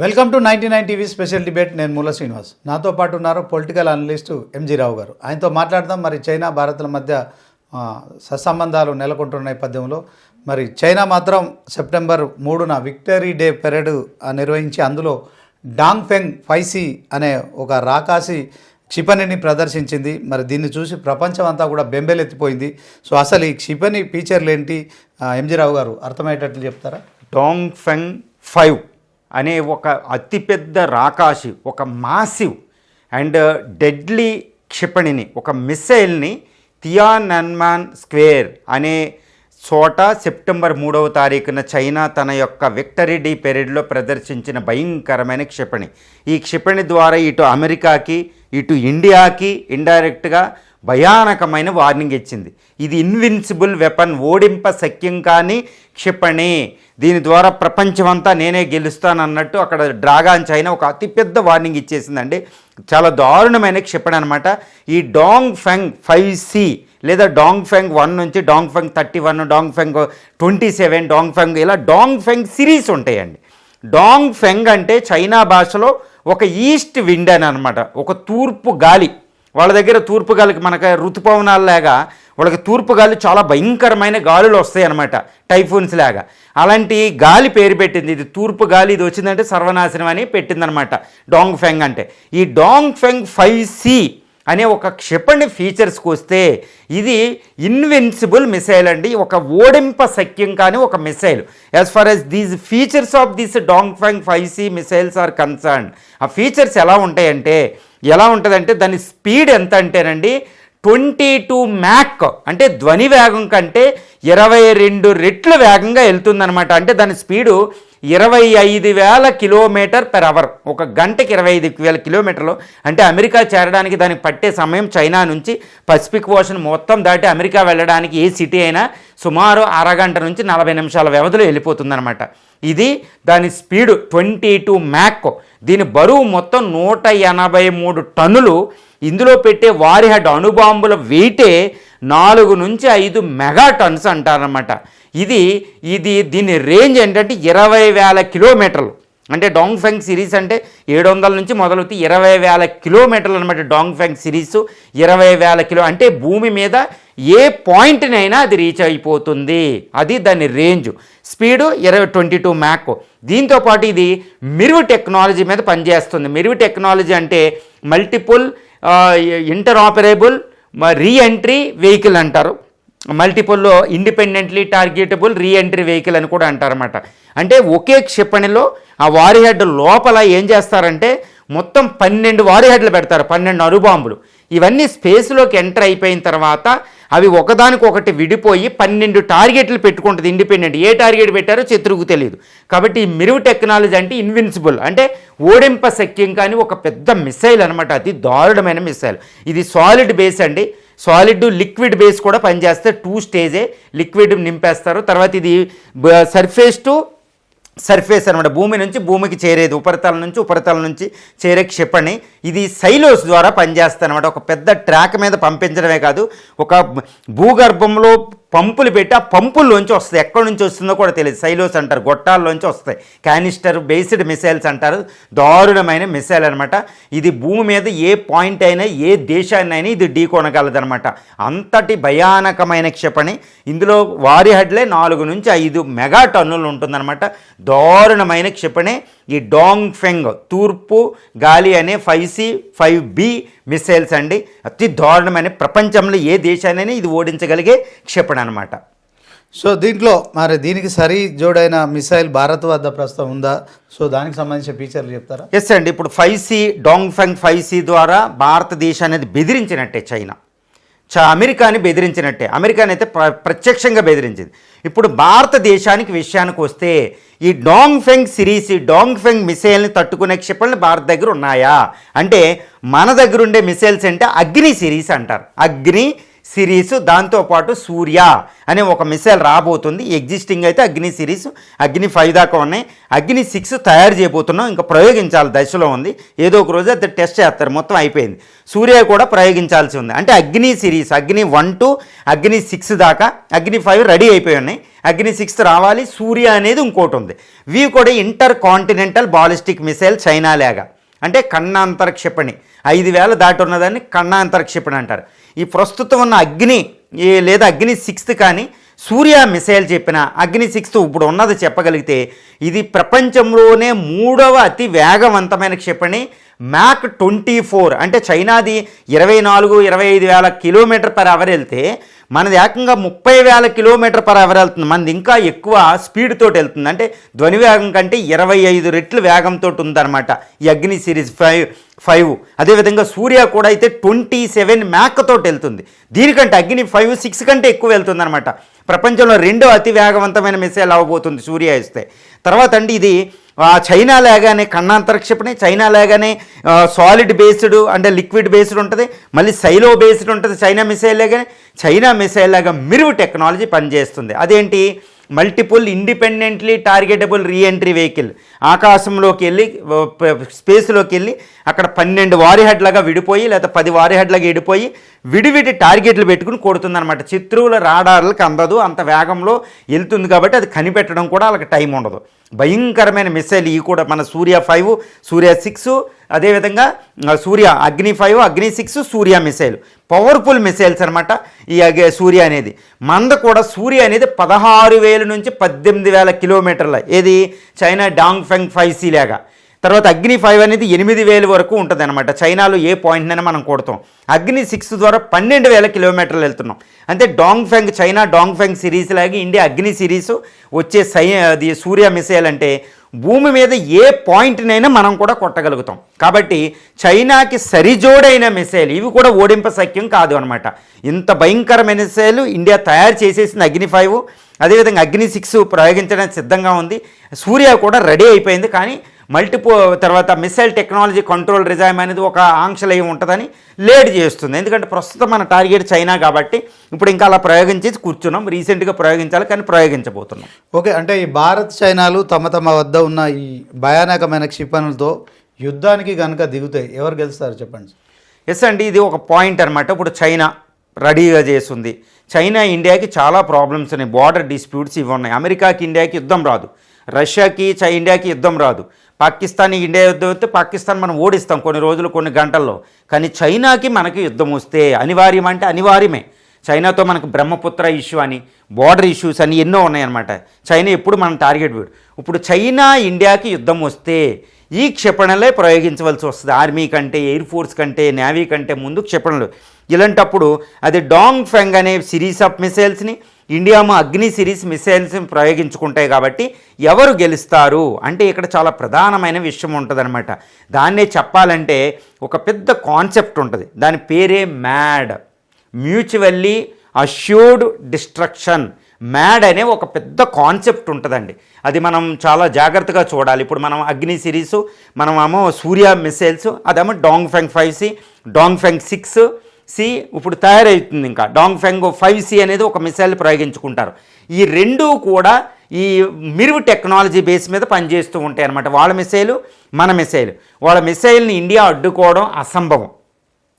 Welcome to ninety nine TV special debate. నేను మూల శ్రీనివాస్. నాతో పాటు ఉన్నారు పొలిటికల్ అనలిస్టు ఎంజీ రావు గారు. ఆయనతో మాట్లాడదాం. మరి చైనా భారత్ల మధ్య సత్సంబంధాలు నెలకొంటున్న నేపథ్యంలో మరి చైనా మాత్రం సెప్టెంబర్ మూడున విక్టరీ డే పెరేడ్ నిర్వహించి అందులో డాంగ్ ఫెంగ్ ఫైసీ అనే ఒక రాకాసి క్షిపణిని ప్రదర్శించింది. మరి దీన్ని చూసి ప్రపంచం అంతా కూడా బెంబేలెత్తిపోయింది. సో అసలు ఈ క్షిపణి ఫీచర్లు ఏంటి ఎంజీ రావు గారు అర్థమయ్యేటట్లు చెప్తారా? Dongfeng five. అనే ఒక అతిపెద్ద రాకాశి ఒక మాసివ్ అండ్ డెడ్లీ క్షిపణిని ఒక మిస్సైల్ని తియానన్మాన్ స్క్వేర్ అనే చోట సెప్టెంబర్ మూడవ తారీఖున చైనా తన యొక్క విక్టరీ డీ పెరేడ్లో ప్రదర్శించిన భయంకరమైన క్షిపణి. ఈ క్షిపణి ద్వారా ఇటు అమెరికాకి ఇటు ఇండియాకి ఇండైరెక్ట్గా భయానకమైన వార్నింగ్ ఇచ్చింది. ఇది ఇన్విన్సిబుల్ వెపన్ ఓడింప శక్యం కాని క్షిపణి. దీని ద్వారా ప్రపంచమంతా నేనే గెలుస్తాను అన్నట్టు అక్కడ డ్రాగాన్ చైనా ఒక అతిపెద్ద వార్నింగ్ ఇచ్చేసిందండి. చాలా దారుణమైన క్షిపణి అనమాట ఈ డాంగ్ ఫెంగ్ ఫైవ్ సి లేదా డాంగ్ ఫెంగ్ వన్ నుంచి Dongfeng thirty one Dongfeng twenty seven Dongfeng ఇలా డాంగ్ ఫెంగ్ సిరీస్ ఉంటాయండి. డాంగ్ ఫెంగ్ అంటే చైనా భాషలో ఒక ఈస్ట్ విండ్ అని అనమాట ఒక తూర్పు గాలి. వాళ్ళ దగ్గర తూర్పు గాలికి ఋతుపవనాలు ఋతుపవనాల్లాగా వాళ్ళకి తూర్పు గాలి చాలా భయంకరమైన గాలులు వస్తాయి అనమాట టైఫూన్స్ లాగా. అలాంటి గాలి పేరు పెట్టింది ఇది తూర్పు గాలి ఇది వచ్చిందంటే సర్వనాశనం అని పెట్టిందనమాట డాంగ్ ఫెంగ్ అంటే. ఈ డాంగ్ ఫెంగ్ ఫైవ్ సి అనే ఒక క్షిపణి ఫీచర్స్కి వస్తే ఇది ఇన్విన్సిబుల్ మిసైల్ అండి ఒక ఓడింప సఖ్యం కానీ ఒక missile. As far as these features of this Dongfeng five C missiles are concern ఆ ఫీచర్స్ ఎలా ఉంటాయంటే ఎలా ఉంటుందంటే దాని స్పీడ్ ఎంత అంటేనండి ట్వంటీ టూ మ్యాక్ అంటే ధ్వని వేగం కంటే ఇరవై రెండు రెట్లు వేగంగా వెళ్తుందనమాట అంటే దాని స్పీడు ఇరవై ఐదు వేల కిలోమీటర్ పెర్ అవర్ ఒక గంటకి ఇరవై ఐదు వేల కిలోమీటర్లు. అంటే అమెరికా చేరడానికి దానికి పట్టే సమయం చైనా నుంచి పసిఫిక్ ఓషన్ మొత్తం దాటి అమెరికా వెళ్ళడానికి ఏ సిటీ అయినా సుమారు అరగంట నుంచి నలభై నిమిషాల వ్యవధిలో వెళ్ళిపోతుందన్నమాట. ఇది దాని స్పీడు ట్వంటీ టూ మ్యాక్. దీని బరువు మొత్తం నూట ఎనభై మూడు టన్నులు. ఇందులో పెట్టే వారిహడ్ అణుబాంబుల వెయిటే నాలుగు నుంచి ఐదు మెగా టన్స్ అంటారనమాట ఇది ఇది దీని రేంజ్ ఏంటంటే ఇరవై వేల కిలోమీటర్లు. అంటే డాంగ్ ఫెంగ్ సిరీస్ అంటే ఏడు వందల నుంచి మొదలవుతూ ఇరవై వేల కిలోమీటర్లు అనమాట డాంగ్ ఫెంగ్ సిరీస్. ఇరవై వేల కిలో అంటే భూమి మీద ఏ పాయింట్నైనా అది రీచ్ అయిపోతుంది. అది దాని రేంజ్. స్పీడు ఇరవై ట్వంటీ టూ మ్యాక్. దీంతోపాటు ఇది మిరువు టెక్నాలజీ మీద పనిచేస్తుంది. మిరువు టెక్నాలజీ అంటే మల్టిపుల్ ఇంటర్ ఆపరేబుల్ వెహికల్ అంటారు. మల్టిపుల్లో ఇండిపెండెంట్లీ టార్గెటబుల్ రీఎంట్రీ వెహికల్ అని కూడా అంటారన్నమాట. అంటే ఒకే క్షిపణిలో ఆ వారి హెడ్ లోపల ఏం చేస్తారంటే మొత్తం పన్నెండు వారి హెడ్లు పెడతారు. పన్నెండు అరుబాంబులు ఇవన్నీ స్పేస్లోకి ఎంటర్ అయిపోయిన తర్వాత అవి ఒకదానికొకటి విడిపోయి పన్నెండు టార్గెట్లు పెట్టుకుంటుంది ఇండిపెండెంట్. ఏ టార్గెట్ పెట్టారో శత్రువుకు తెలియదు. కాబట్టి ఈ మిరువు టెక్నాలజీ అంటే ఇన్విన్సిబుల్. అంటే ఓడింప శక్యం కానీ ఒక పెద్ద మిసైల్ అనమాట అతి దారుణమైన మిసైల్. ఇది సాలిడ్ బేస్ అండి. సాలిడ్ లిక్విడ్ బేస్ కూడా పనిచేస్తే టూ స్టేజే లిక్విడ్ నింపేస్తారు. తర్వాత ఇది సర్ఫేస్ టు సర్ఫేస్ అనమాట భూమి నుంచి భూమికి చేరేది ఉపరితలం నుంచి ఉపరితలం నుంచి చేరే క్షిపణి. ఇది సైలోస్ ద్వారా పనిచేస్తుంది అనమాట ఒక పెద్ద ట్రాక్ మీద పంపించడమే కాదు ఒక భూగర్భంలో పంపులు పెట్టి ఆ పంపుల్లోంచి వస్తాయి ఎక్కడి నుంచి వస్తుందో కూడా తెలియదు. సైలోస్ అంటారు గొట్టాల్లోంచి వస్తాయి క్యానిస్టర్ బేస్డ్ మిసైల్స్ అంటారు. దారుణమైన మిసైల్ అనమాట ఇది భూమి మీద ఏ పాయింట్ అయినా ఏ దేశాన్ని అయినా ఇది ఢీకొనగలదనమాట అంతటి భయానకమైన క్షిపణి. ఇందులో వారి హెడ్లే నాలుగు నుంచి ఐదు మెగా టన్నులు ఉంటుందన్నమాట. దారుణమైన క్షిపణి. ఈ డాంగ్ ఫెంగ్ తూర్పు గాలి అనే five C five B missiles అండి అతి దారుణమైన ప్రపంచంలో ఏ దేశాన్నైనా ఇది ఓడించగలిగే క్షిపణి అనమాట సో దీంట్లో మరి దీనికి సరి జోడైన మిసైల్ భారత్ వద్ద ప్రస్తుతం ఉందా? సో దానికి సంబంధించిన ఫీచర్లు చెప్తారా? ఎస్ అండి. ఇప్పుడు five C Dongfeng five C ద్వారా భారతదేశాన్ని బెదిరించినట్టే చైనా. చా అమెరికాని బెదిరించినట్టే. అమెరికాని అయితే ప్ర ప్రత్యక్షంగా బెదిరించింది. ఇప్పుడు భారతదేశానికి విషయానికి వస్తే ఈ డాంగ్ ఫెంగ్ సిరీస్ ఈ డాంగ్ ఫెంగ్ మిసైల్ని తట్టుకునే క్షిపణులు భారత్ దగ్గర ఉన్నాయా? అంటే మన దగ్గర ఉండే మిసైల్స్ అంటే అగ్ని సిరీస్ అంటారు. అగ్ని సిరీస్ దాంతోపాటు సూర్య అనే ఒక మిసైల్ రాబోతుంది. ఎగ్జిస్టింగ్ అయితే అగ్ని సిరీస్ అగ్ని ఫైవ్ దాకా ఉన్నాయి. అగ్ని సిక్స్ తయారు చేయబోతున్నాం. ఇంకా ప్రయోగించాలి దశలో ఉంది. ఏదో ఒక రోజు అది టెస్ట్ చేస్తారు. మొత్తం అయిపోయింది. సూర్య కూడా ప్రయోగించాల్సి ఉంది. అంటే అగ్ని సిరీస్ అగ్ని వన్ టు అగ్ని సిక్స్ దాకా అగ్ని ఫైవ్ రెడీ అయిపోయి ఉన్నాయి. అగ్ని సిక్స్త్ రావాలి. సూర్య అనేది ఇంకోటి ఉంది. వీ కూడా intercontinental ballistic missile China లాగా. అంటే కన్నాంతర క్షిపణి ఐదు వేల దాటి ఉన్నదాన్ని కన్నాంతరక్షిపణి అంటారు. ఈ ప్రస్తుతం ఉన్న అగ్ని లేదా అగ్ని సిక్స్త్ కానీ సూర్య మిసైల్ చెప్పిన అగ్ని సిక్స్త్ ఇప్పుడు ఉన్నది చెప్పగలిగితే ఇది ప్రపంచంలోనే మూడవ అతి వేగవంతమైన క్షిపణి. మ్యాక్ ట్వంటీ ఫోర్ అంటే చైనాది ఇరవై నాలుగు ఇరవై ఐదు వేల కిలోమీటర్ పర్ అవర్ వెళ్తే మనది ఏకంగా ముప్పై వేల కిలోమీటర్ పర్ అవర్ వెళ్తుంది. మనది ఇంకా ఎక్కువ స్పీడ్ తోటి వెళ్తుంది. అంటే ధ్వని వేగం కంటే ఇరవై ఐదు రెట్లు వేగంతో ఉందన్నమాట ఈ అగ్ని సిరీస్ ఫైవ్ ఫైవ్ అదేవిధంగా సూర్య కూడా అయితే ట్వంటీ సెవెన్ మ్యాక్ తోటి వెళ్తుంది. దీనికంటే అగ్ని ఫైవ్ సిక్స్ కంటే ఎక్కువ వెళ్తుంది అనమాట ప్రపంచంలో రెండో అతి వేగవంతమైన మిసైల్ అవ్వబోతుంది సూర్య ఇస్తే తర్వాత అండి ఇది చైనా లాగానే కన్నాంతరిక్షపణి చైనా లాగానే సాలిడ్ బేస్డ్ అంటే లిక్విడ్ బేస్డ్ ఉంటుంది మళ్ళీ సైలో బేస్డ్ ఉంటుంది చైనా మిసైల్ లాగానే చైనా మిసైల్ లాగా మిరువు టెక్నాలజీ పనిచేస్తుంది. అదేంటి? Multiple independently targetable reentry vehicle ఆకాశంలోకి వెళ్ళి స్పేస్లోకి వెళ్ళి అక్కడ పన్నెండు వారి హెడ్లాగా విడిపోయి లేదా పది వారి హెడ్లాగా విడిపోయి విడివిడి టార్గెట్లు పెట్టుకుని కొడుతుందన్నమాట. శత్రువుల రాడార్లకు అందదు అంత వేగంలో వెళ్తుంది కాబట్టి అది కనిపెట్టడం కూడా వాళ్ళకి టైం ఉండదు. భయంకరమైన మిసైల్ ఈ కూడా మన సూర్య ఫైవ్ సూర్య సిక్స్ అదేవిధంగా Surya Agni five Agni six Surya missile powerful missiles అనమాట ఈ సూర్య అనేది. మంద కూడా సూర్య అనేది పదహారు వేల నుంచి పద్దెనిమిది వేల కిలోమీటర్ల. ఏది? చైనా డాంగ్ ఫెంగ్ ఫైవ్ సి లాగా. తర్వాత అగ్ని ఫైవ్ అనేది ఎనిమిది వేల వరకు ఉంటుంది అనమాట చైనాలో ఏ పాయింట్నైనా మనం కొడతాం. అగ్ని సిక్స్ ద్వారా పన్నెండు వేల కిలోమీటర్లు వెళ్తున్నాం. అంటే డాంగ్ ఫెంగ్ చైనా డాంగ్ ఫెంగ్ సిరీస్ లాగే ఇండియా అగ్ని సిరీస్ వచ్చే సై అది సూర్య మిసైల్ అంటే భూమి మీద ఏ పాయింట్నైనా మనం కూడా కొట్టగలుగుతాం. కాబట్టి చైనాకి సరిజోడైన మిసైల్ ఇవి కూడా ఓడింప సఖ్యం కాదు అనమాట ఇంత భయంకరమైన మిసైల్ ఇండియా తయారు చేసేసింది అగ్ని ఫైవ్ అదేవిధంగా అగ్ని సిక్స్ ప్రయోగించడానికి సిద్ధంగా ఉంది. సూర్య కూడా రెడీ అయిపోయింది. కానీ మల్టిపో తర్వాత మిసైల్ టెక్నాలజీ కంట్రోల్ రిజైమ్ అనేది ఒక ఆంక్షలు ఏమి ఉంటుందని లేట్ చేస్తుంది. ఎందుకంటే ప్రస్తుతం మన టార్గెట్ చైనా కాబట్టి ఇప్పుడు ఇంకా అలా ప్రయోగించి కూర్చున్నాం. రీసెంట్గా ప్రయోగించాలి కానీ ప్రయోగించబోతున్నాం. ఓకే అంటే ఈ భారత్ చైనాలు తమ తమ వద్ద ఉన్న ఈ భయానకమైన క్షిపణులతో యుద్ధానికి కనుక దిగుతాయి. ఎవరు గెలుస్తారు చెప్పండి? ఎస్ అండి ఇది ఒక పాయింట్ అనమాట ఇప్పుడు చైనా రెడీగా చేస్తుంది. చైనా ఇండియాకి చాలా ప్రాబ్లమ్స్ ఉన్నాయి. బార్డర్ డిస్ప్యూట్స్ ఇవి ఉన్నాయి. అమెరికాకి ఇండియాకి యుద్ధం రాదు. రష్యాకి చై ఇండియాకి యుద్ధం రాదు. పాకిస్తాన్ ఇండియా యుద్ధం వస్తే పాకిస్తాన్ మనం ఓడిస్తాం కొన్ని రోజులు కొన్ని గంటల్లో. కానీ చైనాకి మనకి యుద్ధం వస్తే అనివార్యం అంటే అనివార్యమే. చైనాతో మనకు బ్రహ్మపుత్ర ఇష్యూ అని బార్డర్ ఇష్యూస్ అని ఎన్నో ఉన్నాయన్నమాట. చైనా ఎప్పుడు మనం టార్గెట్ ఇప్పుడు చైనా ఇండియాకి యుద్ధం వస్తే ఈ క్షిపణలే ప్రయోగించవలసి వస్తుంది. ఆర్మీ కంటే ఎయిర్ ఫోర్స్ కంటే నేవీ కంటే ముందు క్షిపణలు. ఇలాంటప్పుడు అది డాంగ్ ఫెంగ్ అనే సిరీస్ ఆఫ్ మిసైల్స్ని ఇండియాము అగ్ని సిరీస్ మిసైల్స్ని ప్రయోగించుకుంటాయి కాబట్టి ఎవరు గెలుస్తారు? అంటే ఇక్కడ చాలా ప్రధానమైన విషయం ఉంటుందన్నమాట. దాన్నే చెప్పాలంటే ఒక పెద్ద కాన్సెప్ట్ ఉంటుంది. దాని పేరే MAD. Mutually assured destruction. MAD అనే ఒక పెద్ద కాన్సెప్ట్ ఉంటుందండి. అది మనం చాలా జాగ్రత్తగా చూడాలి. ఇప్పుడు మనం అగ్ని సిరీస్ మనమేమో సూర్య మిసైల్స్ అదేమో Dongfeng five C Dongfeng six C ఇప్పుడు తయారవుతుంది ఇంకా. డాంగ్ ఫెంగ్ ఫైవ్ సి అనేది ఒక మిసైల్ ప్రయోగించుకుంటారు. ఈ రెండు కూడా ఈ మిరువు టెక్నాలజీ బేస్ మీద పనిచేస్తూ ఉంటాయి అన్నమాట. వాళ్ళ మిసైలు మన మిసైల్ వాళ్ళ మిసైల్ని ఇండియా అడ్డుకోవడం అసంభవం.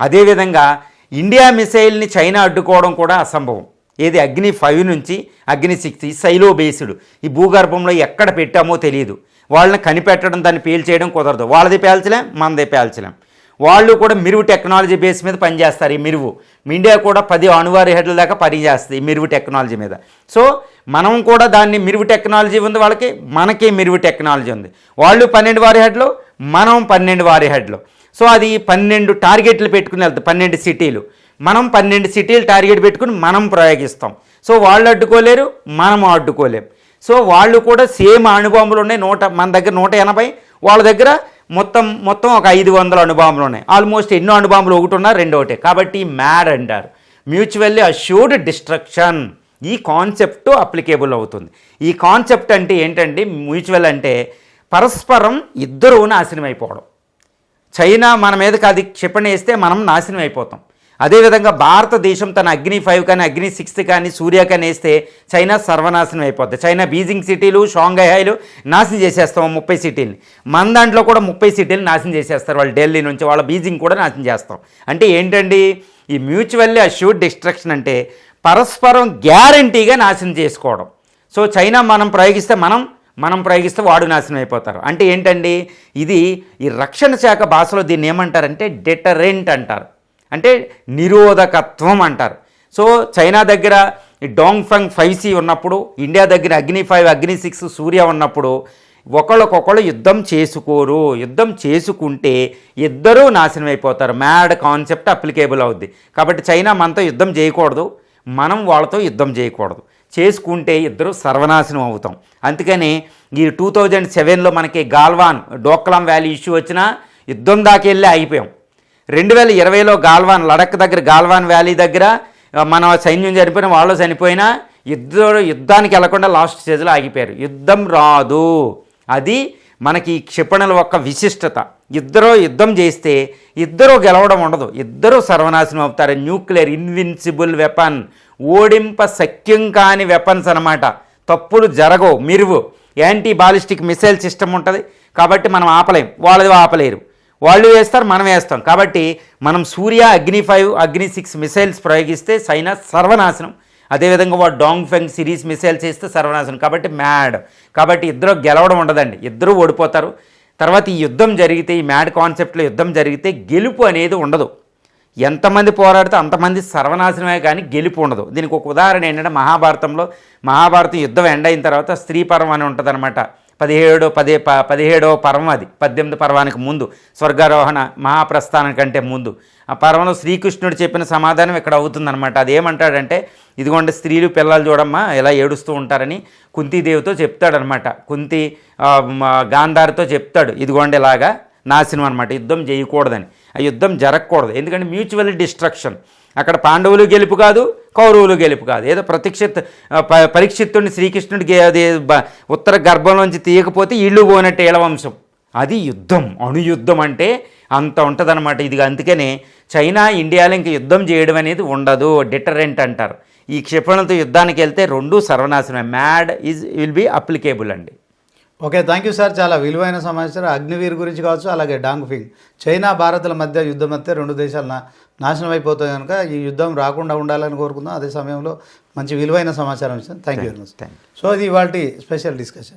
అదేవిధంగా ఇండియా మిసైల్ని చైనా అడ్డుకోవడం కూడా అసంభవం. ఏది అగ్ని ఫైవ్ నుంచి అగ్ని సిక్స్ సైలో బేస్డ్. ఈ భూగర్భంలో ఎక్కడ పెట్టామో తెలియదు. వాళ్ళని కనిపెట్టడం దాన్ని పేల్చేయడం కుదరదు. వాళ్ళది పేల్చలేం మనదే పేల్చలేం. వాళ్ళు కూడా మిరువు టెక్నాలజీ బేస్ మీద పనిచేస్తారు. ఈ మిరువు. ఇండియా కూడా పది అణువారి హెడ్ల దాకా పనిచేస్తుంది ఈ మిరువు టెక్నాలజీ మీద. సో మనం కూడా దాన్ని మిరువు టెక్నాలజీ ఉంది వాళ్ళకి మనకి మిరువు టెక్నాలజీ ఉంది. వాళ్ళు పన్నెండు వారి హెడ్లు మనం పన్నెండు వారి హెడ్లు. సో అది పన్నెండు టార్గెట్లు పెట్టుకుని వెళ్తాం పన్నెండు సిటీలు. మనం పన్నెండు సిటీలు టార్గెట్ పెట్టుకుని మనం ప్రయోగిస్తాం. సో వాళ్ళు అడ్డుకోలేరు మనం అడ్డుకోలేం. సో వాళ్ళు కూడా సేమ్ అణుబాంబులు ఉన్నాయి నూట మన దగ్గర నూట ఎనభై వాళ్ళ దగ్గర మొత్తం మొత్తం ఒక ఐదు వందల అణుబాంబులు ఉన్నాయి. ఆల్మోస్ట్ ఎన్నో అణుబాంబులు ఒకటి ఉన్నా రెండోటే కాబట్టి మ్యాడ్ అంటారు. మ్యూచువల్లీ అష్యూర్డ్ డిస్ట్రక్షన్ ఈ కాన్సెప్ట్ అప్లికేబుల్ అవుతుంది. ఈ కాన్సెప్ట్ అంటే ఏంటంటే మ్యూచువల్ అంటే పరస్పరం ఇద్దరూ నాశనం అయిపోవడం చైనా మన మీదకి అది క్షిపణి వేస్తే మనం నాశనం అయిపోతాం అదేవిధంగా భారతదేశం తన అగ్ని ఫైవ్ కానీ అగ్ని సిక్స్త్ కానీ సూర్య కానీ వేస్తే చైనా సర్వనాశనం అయిపోద్ది. చైనా బీజింగ్ సిటీలు షాంఘైలు నాశనం చేసేస్తాం ముప్పై సిటీలు మన దాంట్లో కూడా ముప్పై సిటీలు నాశనం చేసేస్తారు. వాళ్ళు ఢిల్లీ నుంచి వాళ్ళ బీజింగ్ కూడా నాశనం చేస్తాం. అంటే ఏంటండి? ఈ మ్యూచువల్లీ అష్యూర్డ్ డిస్ట్రక్షన్ అంటే పరస్పరం గ్యారంటీగా నాశనం చేసుకోవడం. సో చైనా మనం ప్రయోగిస్తే మనం మనం ప్రయోగిస్తే వాడు నాశనం అయిపోతారు. అంటే ఏంటండి? ఇది ఈ రక్షణ శాఖ భాషలో దీన్ని ఏమంటారంటే డెటరెంట్ అంటారు. అంటే నిరోధకత్వం అంటారు. సో చైనా దగ్గర ఈ డాంగ్ ఫంగ్ ఫైవ్ సి ఉన్నప్పుడు ఇండియా దగ్గర అగ్ని ఫైవ్ అగ్ని సిక్స్ సూర్య ఉన్నప్పుడు ఒకళ్ళకొకళ్ళు యుద్ధం చేసుకోరు. యుద్ధం చేసుకుంటే ఇద్దరూ నాశనం అయిపోతారు. మ్యాడ్ కాన్సెప్ట్ అప్లికేబుల్ అవుద్ది. కాబట్టి చైనా మనతో యుద్ధం చేయకూడదు. మనం వాళ్ళతో యుద్ధం చేయకూడదు. చేసుకుంటే ఇద్దరు సర్వనాశనం అవుతాం. అందుకని ఈ టూ థౌజండ్ సెవెన్లో మనకి గాల్వాన్ డోక్లాం వ్యాలీ ఇష్యూ వచ్చినా యుద్ధం దాకా వెళ్ళి రెండు వేల ఇరవైలో గాల్వాన్ లడక్ దగ్గర గాల్వాన్ వ్యాలీ దగ్గర మన సైన్యం చనిపోయిన వాళ్ళు చనిపోయినా ఇద్దరు యుద్ధానికి వెళ్ళకుండా లాస్ట్ స్టేజ్లో ఆగిపోయారు. యుద్ధం రాదు. అది మనకి ఈ క్షిపణుల యొక్క విశిష్టత. ఇద్దరు యుద్ధం చేస్తే ఇద్దరు గెలవడం ఉండదు. ఇద్దరు సర్వనాశనం అవుతారు. న్యూక్లియర్ ఇన్విన్సిబుల్ వెపన్ ఓడింప సఖ్యం కాని వెపన్స్ అనమాట తప్పులు జరగవు MIRV. Anti ballistic missile system ఉంటుంది. కాబట్టి మనం ఆపలేం. వాళ్ళది ఆపలేరు. వాళ్ళు వేస్తారు మనం వేస్తాం. కాబట్టి మనం సూర్య Agni five Agni six missiles ప్రయోగిస్తే China సర్వనాశనం. అదేవిధంగా వాడు డాంగ్ ఫెంగ్ సిరీస్ మిసైల్స్ వేస్తే సర్వనాశనం. కాబట్టి మ్యాడ్. కాబట్టి ఇద్దరు గెలవడం ఉండదండి. ఇద్దరు ఓడిపోతారు. తర్వాత ఈ యుద్ధం జరిగితే ఈ మ్యాడ్ కాన్సెప్ట్లో యుద్ధం జరిగితే గెలుపు అనేది ఉండదు. ఎంతమంది పోరాడితే అంతమంది సర్వనాశనమే కానీ గెలుపు ఉండదు. దీనికి ఒక ఉదాహరణ ఏంటంటే మహాభారతంలో మహాభారతం యుద్ధం ఎండ్ అయిన తర్వాత స్త్రీ పర్వం అని ఉంటుందన్నమాట. పదిహేడో పదే ప పదిహేడవ పర్వం అది. పద్దెనిమిది పర్వానికి ముందు. స్వర్గారోహణ మహాప్రస్థానం కంటే ముందు. ఆ పర్వంలో శ్రీకృష్ణుడు చెప్పిన సమాధానం ఇక్కడ అవుతుందన్నమాట. అది ఏమంటాడంటే ఇదిగోండి స్త్రీలు పిల్లలు చూడమ్మా ఇలా ఏడుస్తూ ఉంటారని కుంతీదేవితో చెప్తాడనమాట కుంతి గాంధారితో చెప్తాడు ఇదిగోండి ఇలాగా నాశనం అనమాట యుద్ధం చేయకూడదని. ఆ యుద్ధం జరగకూడదు. ఎందుకంటే మ్యూచువల్ డిస్ట్రక్షన్. అక్కడ పాండవులు గెలుపు కాదు కౌరవులు గెలుపు కాదు. ఏదో ప్రతిక్షిత్ ప- పరీక్షిత్తుడిని శ్రీకృష్ణుడికి అది ఉత్తర గర్భంలోంచి తీయకపోతే ఇళ్ళు పోనట్టు ఏలవంశం అది యుద్ధం. అణుయుద్ధం అంటే అంత ఉంటుందన్నమాట. ఇది అందుకనే చైనా ఇండియాలో ఇంక యుద్ధం చేయడం అనేది ఉండదు. డిటరెంట్ అంటారు. ఈ క్షిపణులతో యుద్ధానికి వెళ్తే రెండు సర్వనాశనమే. MAD is will be applicable అండి. Okay thank you sir. చాలా విలువైన సమాచారం. అగ్నివీర్ గురించి కావచ్చు అలాగే డాంగ్ఫింగ్ చైనా భారత్ల మధ్య యుద్ధం అయితే రెండు దేశాలు నాశనం అయిపోతాయి కనుక ఈ యుద్ధం రాకుండా ఉండాలని కోరుకుందాం. అదే సమయంలో మంచి విలువైన సమాచారం ఇచ్చాను. Thank you very much so ఇది ఇవాళ స్పెషల్ డిస్కషన్